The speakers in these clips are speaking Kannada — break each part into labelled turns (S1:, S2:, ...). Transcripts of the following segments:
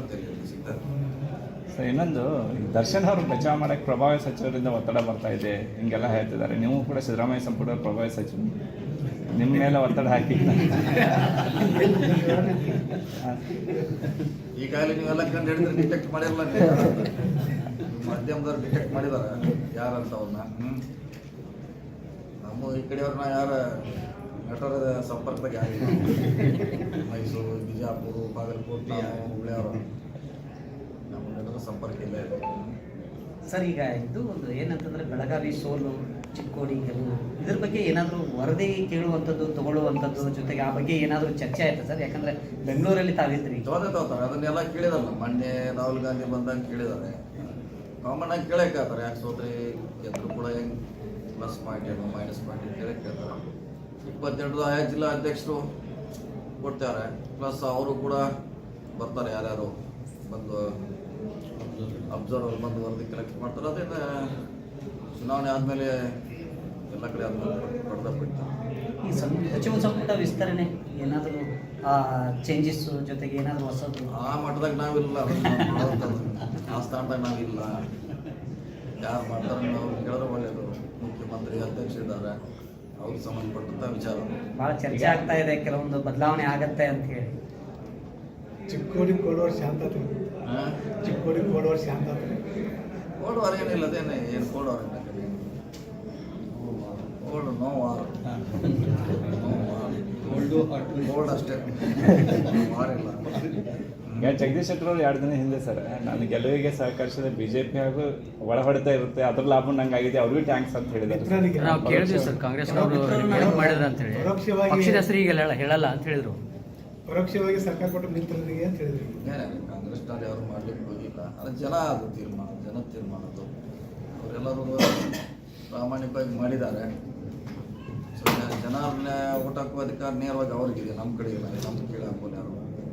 S1: ಸಿಗ್ತದೆ.
S2: ಸೊ ಇನ್ನೊಂದು ದರ್ಶನ್ ಅವರು ಬಚಾವ್ ಮಾಡಕ್ಕೆ ಪ್ರಭಾವಿ ಸಚಿವರಿಂದ ಒತ್ತಡ ಬರ್ತಾ ಇದೆ ಹಿಂಗೆಲ್ಲ ಹೇಳ್ತಿದ್ದಾರೆ. ನೀವು ಕೂಡ ಸಿದ್ದರಾಮಯ್ಯ ಸಂಪುಟ ಪ್ರಭಾವಿ ಸಚಿವ. ನಿಮ್ಮ ಮೇಲೆ ಒತ್ತಡ ಹಾಕಿ.
S1: ಈಗಾಗಲೇ ನೀವೆಲ್ಲ ಕಂಡು ಹಿಡಿದ್ರೆ ಡಿಟೆಕ್ಟ್ ಮಾಡಿರಲ್ಲ. ಮಾಧ್ಯಮದವ್ರು ಡಿಟೆಕ್ಟ್ ಮಾಡಿದಾರ. ಯಾರಂತ ಅವ್ರನ್ನ? ಹ್ಮ್. ನಮ್ಮ ಈ ಕಡೆಯವ್ರನ್ನ ಯಾರ ನಟರ ಸಂಪರ್ಕದಾಗ ಯಾರಿಲ್ಲ ಮೈಸೂರು ಬಿಜಾಪುರ ಬಾಗಲಕೋಟೆ ಹುಬ್ಳಿಯವರು ನಮ್ಮ ಸಂಪರ್ಕ ಇಲ್ಲ ಇದೆ.
S3: ಸರ್ ಈಗ ಇದು ಒಂದು ಏನಂತಂದ್ರೆ ಬೆಳಗಾವಿ ಸೋಲು ಚಿಕ್ಕೋಡಿ ಗೆಲುವು ಇದ್ರ ಬಗ್ಗೆ ಏನಾದರೂ ವರದಿ ಕೇಳುವಂಥದ್ದು ತಗೊಳ್ಳುವಂಥದ್ದು ಜೊತೆಗೆ ಆ ಬಗ್ಗೆ ಏನಾದರೂ ಚರ್ಚೆ ಆಯ್ತಾ ಸರ್? ಯಾಕಂದ್ರೆ ಬೆಂಗಳೂರಲ್ಲಿ ತಾವಿದ್ರಿ.
S1: ತೋದೆ ತಗೋತಾರೆ ಅದನ್ನೆಲ್ಲ ಕೇಳಿದಲ್ಲ. ಮೊನ್ನೆ ರಾಹುಲ್ ಗಾಂಧಿ ಬಂದಾಗ ಕೇಳಿದ್ದಾರೆ. ಕಾಮನ್ ಆಗಿ ಹೇಳ್ತಾರೆ ಯಾಕೆ ಸೋತ್ರಿ? ಎದ್ರು ಕೂಡ ಹೆಂಗೆ ಪ್ಲಸ್ ಪಾಯಿಂಟ್ ಏನು ಮೈನಸ್ ಪಾಯಿಂಟ್ ಕೇಳಕ್ಕೆ ಹೇಳ್ತಾರೆ ಇಪ್ಪತ್ತೆರಡು ಆಯಾ ಜಿಲ್ಲಾ ಅಧ್ಯಕ್ಷರು ಕೊಡ್ತಾರೆ. ಪ್ಲಸ್ ಅವರು ಕೂಡ ಬರ್ತಾರೆ ಯಾರ್ಯಾರು ಬಂದು ಅಬ್ಸರ್ವರ್ ಬಂದು ವರದಿ ಕಲೆಕ್ಟ್ ಮಾಡ್ತಾರೆ. ಅದನ್ನ ಚುನಾವಣೆ ಆದಮೇಲೆ ಎಲ್ಲ ಕಡೆ ಅದನ್ನು ಪಡೆದ ಬಿಡ್ತಾರೆ
S3: ಈ ಸಚಿವ ಸಂಪುಟ ವಿಸ್ತರಣೆ ಏನಾದರೂ ಚೇಂಜಸ್ ಜೊತೆಗೆ ಏನಾದರೂ ಹೊಸದು?
S1: ಆ ಮಟ್ಟದಾಗ ನಾವಿಲ್ಲ. ಆ ಸ್ಥಾನದಾಗ ನಾವಿಲ್ಲ. ಯಾರು ಮಾಡ್ತಾರೆ ನಾವು ಕೇಳಿದ್ರೆ ಒಳ್ಳೆಯದು. ಮುಖ್ಯಮಂತ್ರಿ ಅಧ್ಯಕ್ಷ ಇದ್ದಾರೆ ಅವ್ರಿಗೆ ಸಂಬಂಧಪಟ್ಟಂಥ ವಿಚಾರ.
S3: ಭಾಳ ಚರ್ಚೆ ಆಗ್ತಾ ಇದೆ ಕೆಲವೊಂದು ಬದಲಾವಣೆ ಆಗತ್ತೆ ಅಂತ ಹೇಳಿ.
S4: ಚಿಕ್ಕೋಡಿ ಕೊಡೋರು ಶಾಂತತೆ. ಚಿಕ್ಕೋಡಿ ಕೊಡೋರು ಶಾಂತತೆ.
S1: ಕೋಡುವಾರ ಏನಿಲ್ಲ ಅದೇನೆ ಏನು ಕೋಡುವಾರ ಕೋಲ್ಡ್ ನೋ ವಾರ್. ಕೋಲ್ಡ್ ಅಷ್ಟೇ. ವಾರ್ ಇಲ್ಲ.
S2: ಈಗ ಜಗದೀಶ್ ಶೆಟ್ಟರ್ ಅವರು ಎರಡು ದಿನ ಹಿಂದೆ ಸರ್ ನಾನು ಗೆಲುವಿಗೆ ಸಹಕರಿಸಿದ ಪಿ ಹಾಗೂ ಒಳ ಹೊಡೆತ ಇರುತ್ತೆ ಅದ್ರ ಲಾಭ ನಂಗೆ ಆಗಿದೆ ಅವ್ರಿಗೂ ಟ್ಯಾಂಕ್ಸ್ ಅಂತ ಹೇಳಿದ್ದಾರೆ
S5: ನಾವು ಕೇಳಿದ್ವಿ ಸರ್ ಕಾಂಗ್ರೆಸ್ನವರು ಹೆಲ್ಪ್ ಮಾಡಿದ್ರು ಅಂತ ಹೇಳಿ.
S4: ಪರೋಕ್ಷವಾಗಿ-
S5: ಪಕ್ಷದ ಹೆಸರು ಈಗ ಹೇಳಲ್ಲ ಹೇಳಲ್ಲ ಅಂತ ಹೇಳಿದ್ರು.
S4: ಪರೋಕ್ಷವಾಗಿ ಸರ್ಕಾರ ಕೊಟ್ಟ ನಿಂತಿರೋದಿಗೆ ಅಂತ ಹೇಳಿದ್ರು.
S1: ಕಾಂಗ್ರೆಸ್ನಲ್ಲಿ ಯಾರು ಮಾಡ್ಲಿಕ್ಕೆ ಹೋಗಿಲ್ಲ. ಅದು ಜನ ಅದು ತೀರ್ಮಾನ ಜನ ತೀರ್ಮಾನ ಅದು. ಅವರೆಲ್ಲರೂ ಪ್ರಾಮಾಣಿಕವಾಗಿ ಮಾಡಿದ್ದಾರೆ. ಜನ ಊಟ ಹಾಕುವ ಅಧಿಕಾರ ನೇರವಾಗಿ ಅವ್ರಿಗಿದೆ ನಮ್ಮ ಕಡೆ ಇಲ್ಲ ನಮ್ಮ ಕೀಳು ಹಾಕೋದು ಯಾರು.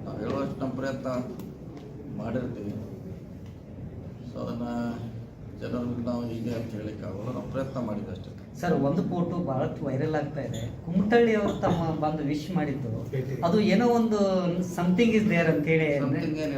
S1: ನಾವು ಹೇಳುವಷ್ಟು ನಮ್ಮ ಪ್ರಯತ್ನ ಮಾಡಿರ್ತೀವಿ. ಸೊ ಅದನ್ನು ಜನರಿಗೆ ನಾವು ಹೀಗೆ ಅಂತ ಹೇಳಿಕ್ಕಾಗಲ್ಲ ನಾವು ಪ್ರಯತ್ನ ಮಾಡಿದ್ದೆ ಅಷ್ಟೇ.
S3: ಸರ್ ಒಂದು ಫೋಟೋ ಬಹಳಷ್ಟು ವೈರಲ್ ಆಗ್ತಾ ಇದೆ. ಕುಮಟಳ್ಳಿ ಅವರು ತಮ್ಮ ಬಂದು ವಿಶ್ ಮಾಡಿದ್ದು. ಅದು ಏನೋ ಒಂದು ಸಮಥಿಂಗ್ ಇಸ್ ದೇರ್ ಅಂತ ಹೇಳಿ
S1: Something ಏನು